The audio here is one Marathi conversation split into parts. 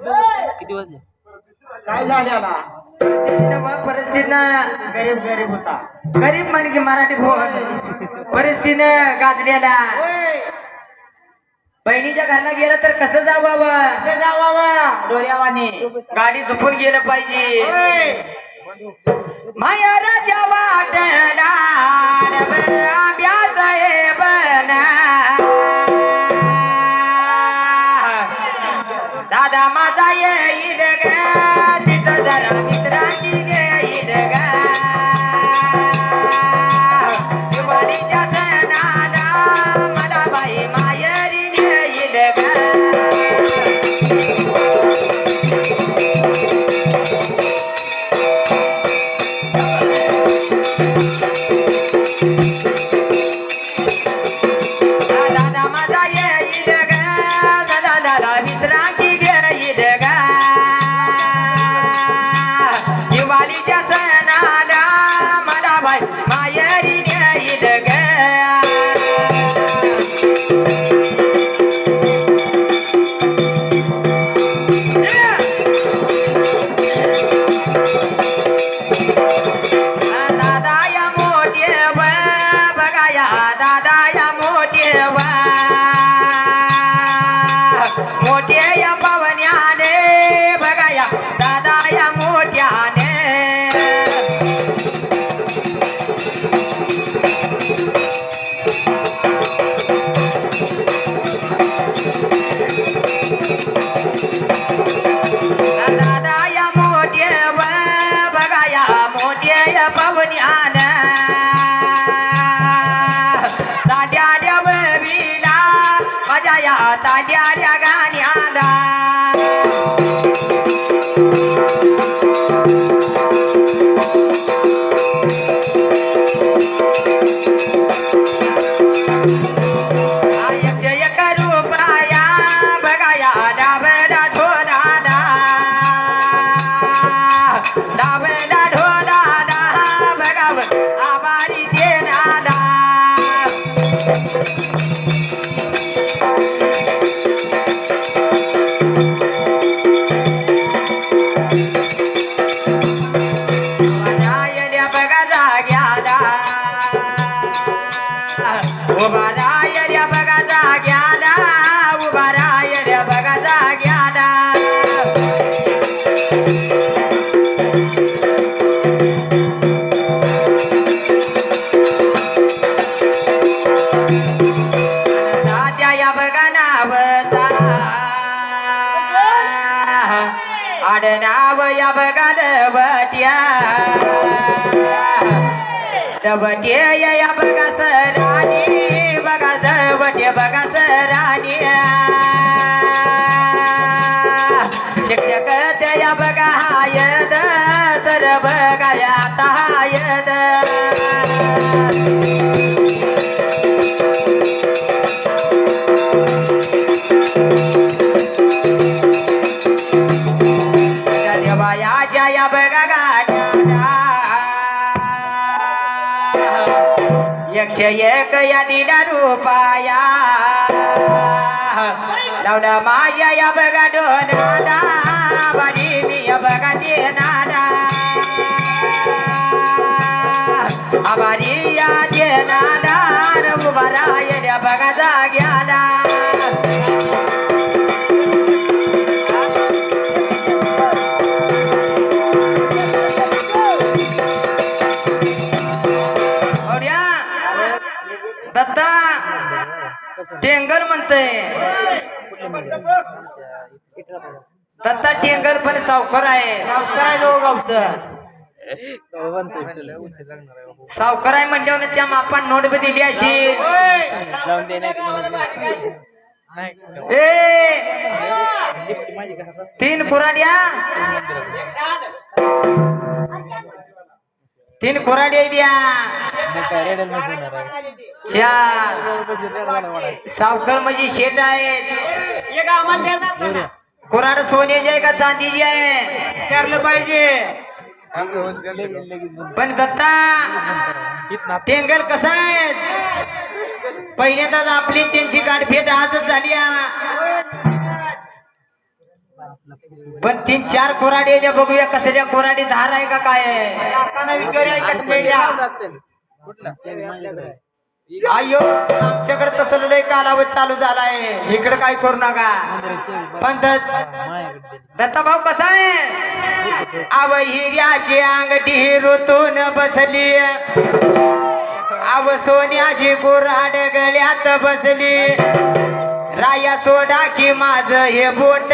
किती वाजले? काय झाल्याला परिस्थितीनं गरीब गरीब होता. गरीब म्हण की मराठी बोल परिस्थितीनं गाजलेला बहिणीच्या घरला गेलं तर कसं जाऊ बाबा कसं जा बाबा डोळ्यावाने. गाडी झोपून गेलं पाहिजे. माया राजा वाटला आंब्याचं आडनाव या बघा डबट्या डबटे या बघा सराणी बघा बघा सराणी शिक्षक त्या बघा हायद सर बघा या हायद एक या दिला रुपाया लावला माया या बघा डोनाला बारी मी या बघा देनाला आबारी या देनाला उभा राहिल्या बघा जाग्याला टेंगर म्हणतय दत्ता टेंगर पण सावकार आहे सावकार आहे लोक गावचं. सावकार आहे म्हणल्यावर त्या मापान नोट बी दिली अशी होय. लावून दे ए तीन कुराड्या तीन कुराड्या द्या चार सावकार म्हणजे शेट आहेत. कुराड सोन्याची आहे का चांदीची आहे? विचारलं पाहिजे. पण दत्ता टेंगल कसा आहे? पहिल्यांदाच आपली त्यांची गाठभेट आजच झाली. पण तीन चार कोराडी आहे, बघूया कसल्या कोराडी धार आहे का काय. अय्यो आमच्याकडे तसं लय कालावध चालू झालाय. इकडे काय करू नका. पण दत्ता भाऊ कसा आहे? आव हिऱ्याची अंगठी ऋतून बसली. आव सोन्याची कुराड गळ्यात बसली. राया सोडा की माझ हे बोट.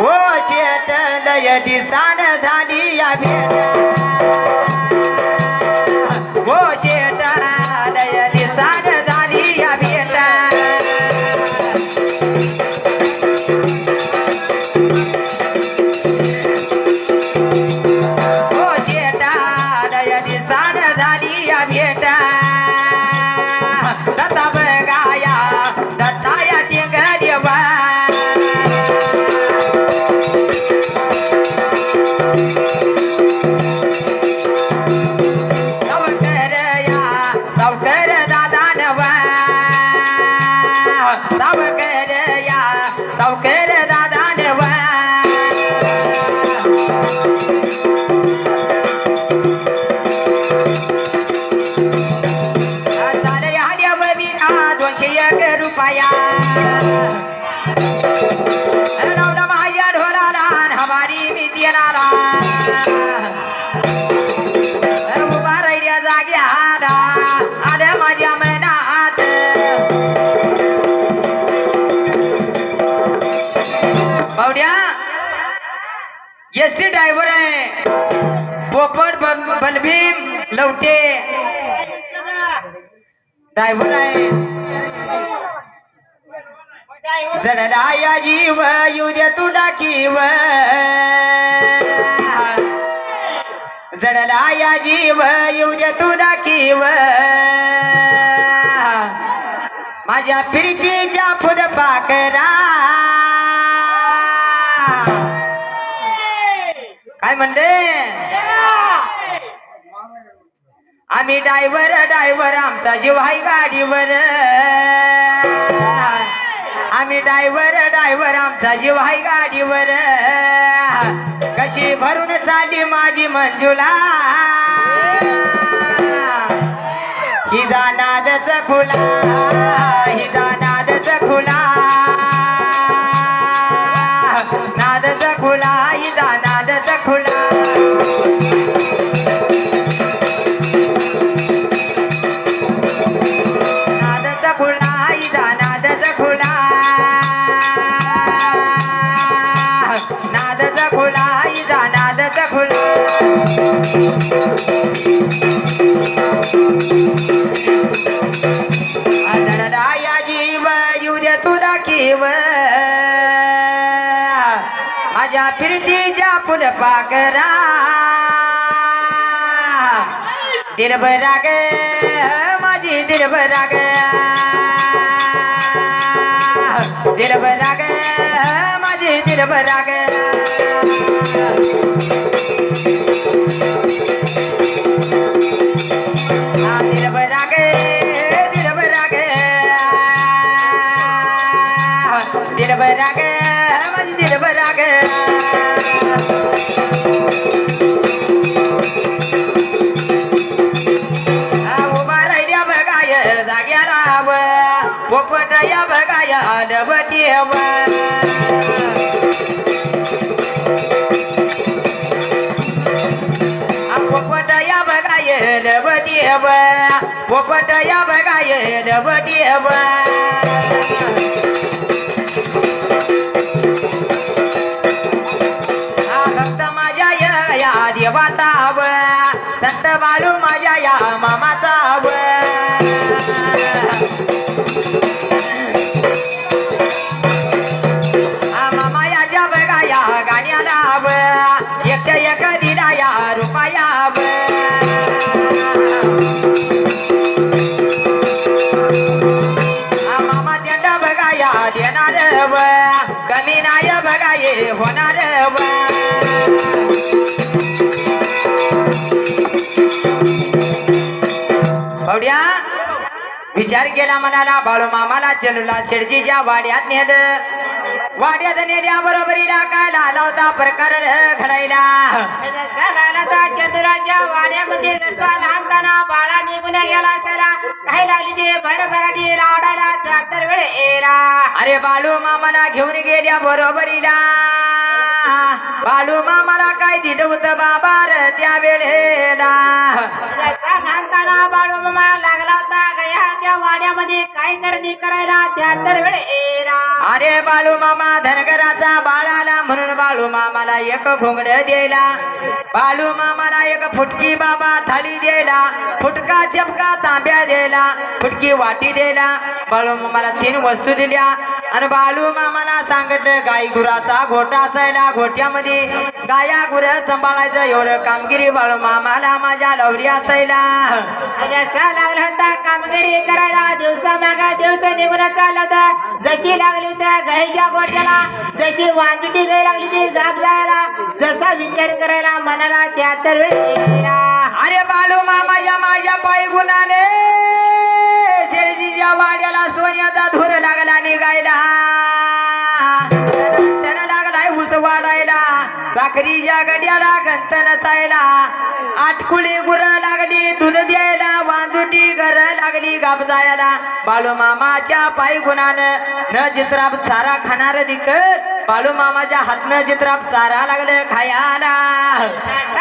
ओ चेट लय दिसान झाली या भेट. बलभीम ड्रायव्हर आहे. जडराया जीव येऊ दे तू डाकीव. जडराया जीव येऊ दे तू डाकीव. माझ्या प्रीतीच्या फुल पाकरा. काय म्हणते आम्ही डायव्हर डायव्हर आमचा जीव आहे गाडीवर. आम्ही डायव्हर डायव्हर आमचा जीव आहे गाडीवर. कशी भरून चाली माझी मंजुला? हिदा नादच खुला हिदा नादच खुला दिलभरा गे माझी दिलभरा गे दिलभरा गे माझी दिलभरा गे पोपट या बघाय आलबटी व पोपट या बघाय लबटी एकशे एक दिला या रुपया व मामा त्यांना बघा या देणार व कमी नाय बघा ये होणार व विचार केला गेला म्हणाला बाळू मामाला चलूला शेडजीच्या वाड्यात नेलं. वाड्यात नेल्या बरोबरीला काय लाला होता प्रकार घडायला. चंद्राच्या वाड्यामध्ये लहानताना बाळा निघून गेला त्याला. काही लागली ते भरभराटी वेळ येला अरे बाळू मामाला घेऊन गेल्या बरोबरीला. बाळू मामाला काय दिलं होतं बाबा त्या वेळेला लहानताना बाळू मामा लागला गयाच्या वाड्यामध्ये काय करणी करायला? त्या तर वेळ येला अरे बाळू मामा धनगराचा बाळाला म्हणून बाळू मामाला एक घोंगड द्यायला. बाळू मामाला एक फुटकी बाबा थाळी द्यायला. फुटका चपका तांब्या द्यायला. फुटकी वाटी द्यायला. बाळू मामाला तीन वस्तू दिल्या. आणि बाळू मामाला सांगितलं गाई गुराचा घोटा असायला घोट्यामध्ये. गाया गुर सांभाळायचं एवढं कामगिरी बाळू मामाला माझ्या लवरी असायला. कामगिरी करायला दिवसा मागा दिवस निघून चालला जशी लागली होत्या गाईच्या गोट्याला जशी वांजुटी गाय लागली ती जाग जायला जसा विचार करायला मनाला त्या तर अरे बाळू मामाच्या माझ्या पायी गुणाने. शेळजीच्या वाड्याला सोन्याचा धूर लागला निघायला. वाढायला. साखरीच्या गड्याला गंत नसायला. आटकुली गुर लागली दूध द्या लागली गाप जायला. बाळू मामाच्या पायी गुणानं न चित्राप चारा खाणार दिकत बाळू मामाच्या हातनं चित्राप चारा लागलं खायला.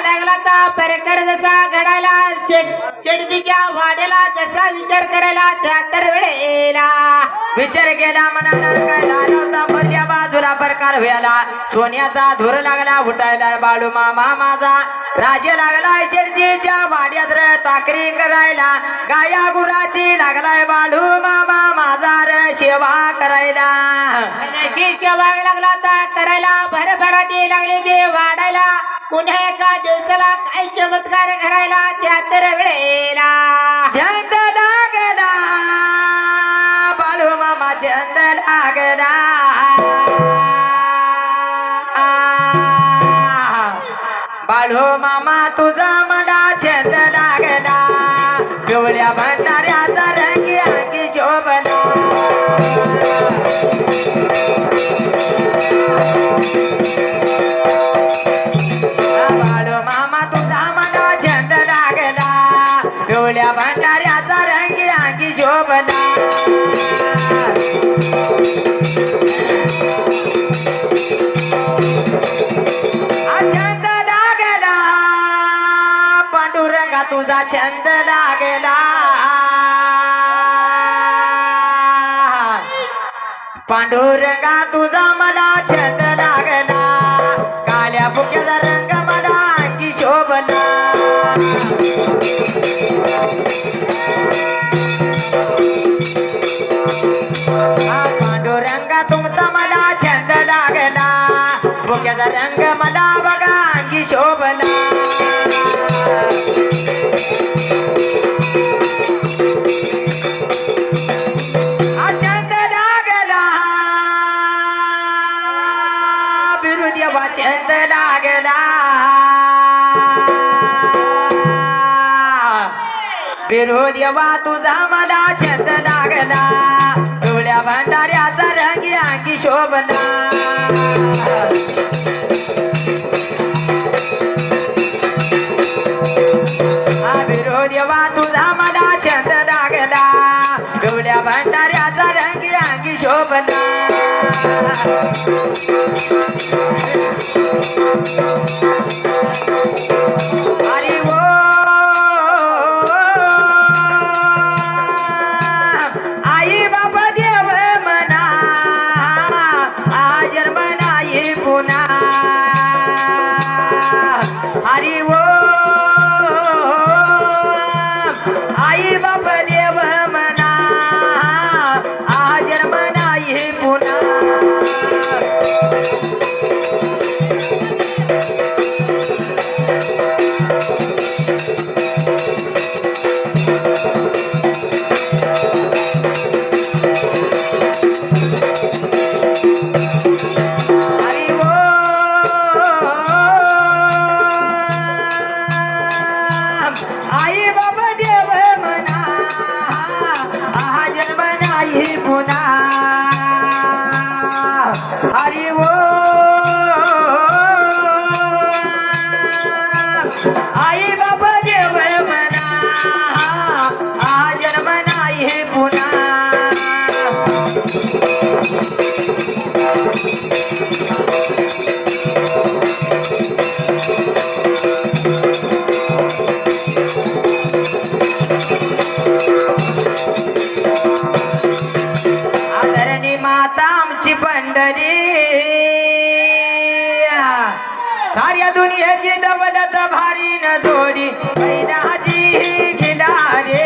लागला होता परकर जसा घडायला. शेड शेडतीच्या वाड्याला जसा विचार करायला. त्या तर वेळ येईला विचार केला मनाला होता मधल्या बाजूला प्रकार व्हायला. सोन्याचा धूर लागला उठायला बाळू मामा माझा. राजे लागलाय शेडजीच्या वाड्यात र चाकरी करायला. गाया गुराची लागलाय बाळू मामा माझा र सेवा करायला. सेवा लागला करायला. भरभराटी लागली ते वाढायला. पुन्हा एका दिवसाला काही चमत्कार करायला त्या तर वेळेला लागला. बिरुदेवा तुझा मला छंद लागला. डोळ्या भांडाऱ्याचा रंगी अंगी शोभना हा बिरुदेवा तुझा मला छंद लागला. डोळ्या भंडाऱ्याचा रंगी अंगी शोभला. आई बाबा हरि ओ साऱ्या दुनियेची दबदत भारी न जोडी. बैलाची खिलारे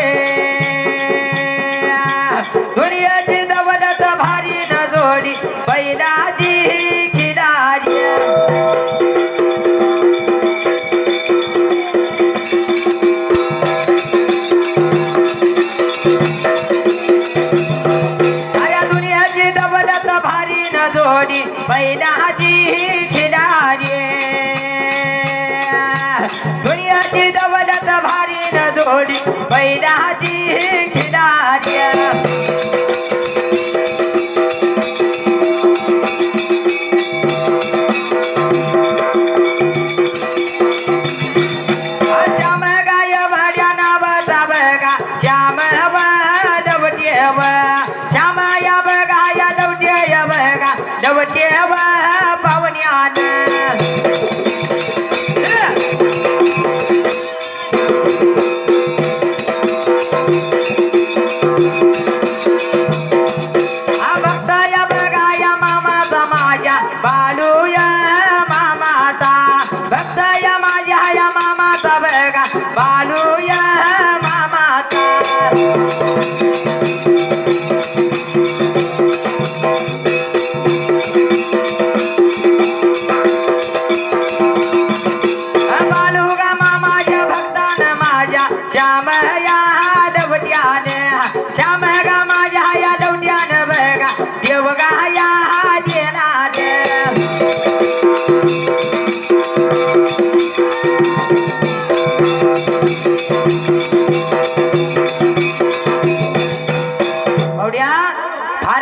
माझ्या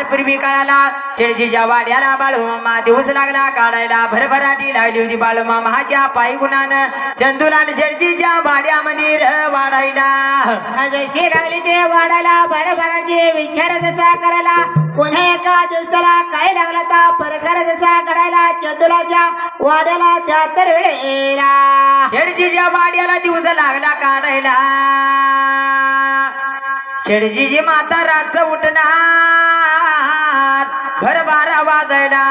पूर्वी काळाला शेळजीच्या वाड्याला बाळूमामा दिवस लागला. काढायला भरभराटी लागली होती बाळूमामाच्या पायी गुणानं चंदुलान चिळजीच्या वाड्यामध्ये वाढायला. जशी लागली ते वाढायला. भरभराटी विचार जसा करायला. पुन्हा एका दिवसाला काय लागला तर परकार जसा करायला चंदुलाच्या वाड्याला त्या तर वेळ येला शेडजीच्या वाड्याला दिवस लागला काढायला. शेडजीची माता रात उठणार. घर बारा वाजायला.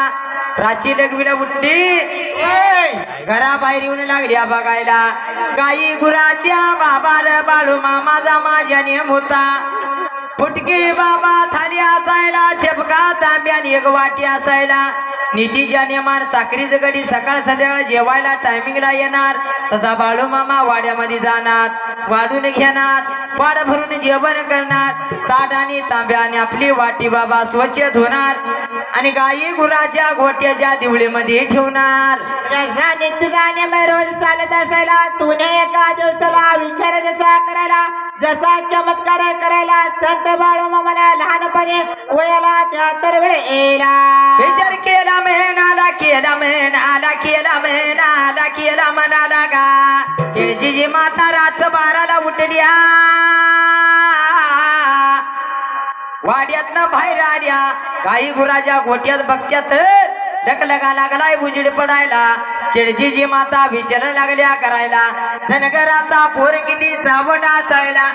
राची लघवीला उठली. घराबाहेर येऊन लागल्या बघायला. गाई गुराच्या बाबार बाळू मामाचा माझ्या नेम होता. फुटकी बाबा थाली असायला चपका तांब्यान एक वाटी असायला. नितीच्या नेमार साखरीच गडी सकाळ संध्याकाळ जेवायला टायमिंगला येणार. तसा बाळू मामा वाड्यामध्ये जाणार. वाढून घेणार. वाड भरून जेवण करणार. ताट आणि तांब्याने आपली वाटी बाबा स्वच्छ धुणार. आणि गाई गुराच्या गोट्याच्या दिवळीमध्ये ठेवणार. जसा रोज चालत असायला तुने एका दिवसाला विचार जसा करायला जसा चमत्कार करायला संत बाळू मामाला लहानपणी वयाला त्या तर वेळ येला विचार केला मेहनाला केला मेहनाला केला मेहनाला केला मनाला गा. चिडजीची माता रात बाराला उठल्या वाड्यातनं बाहेर आल्या. काही गुराच्या गोट्यात बघत्यात. ढकलगा लागलाय उजीड पडायला. चिडजीची माता विचार लागल्या करायला. धनगराचा पोर किती सावट असायला.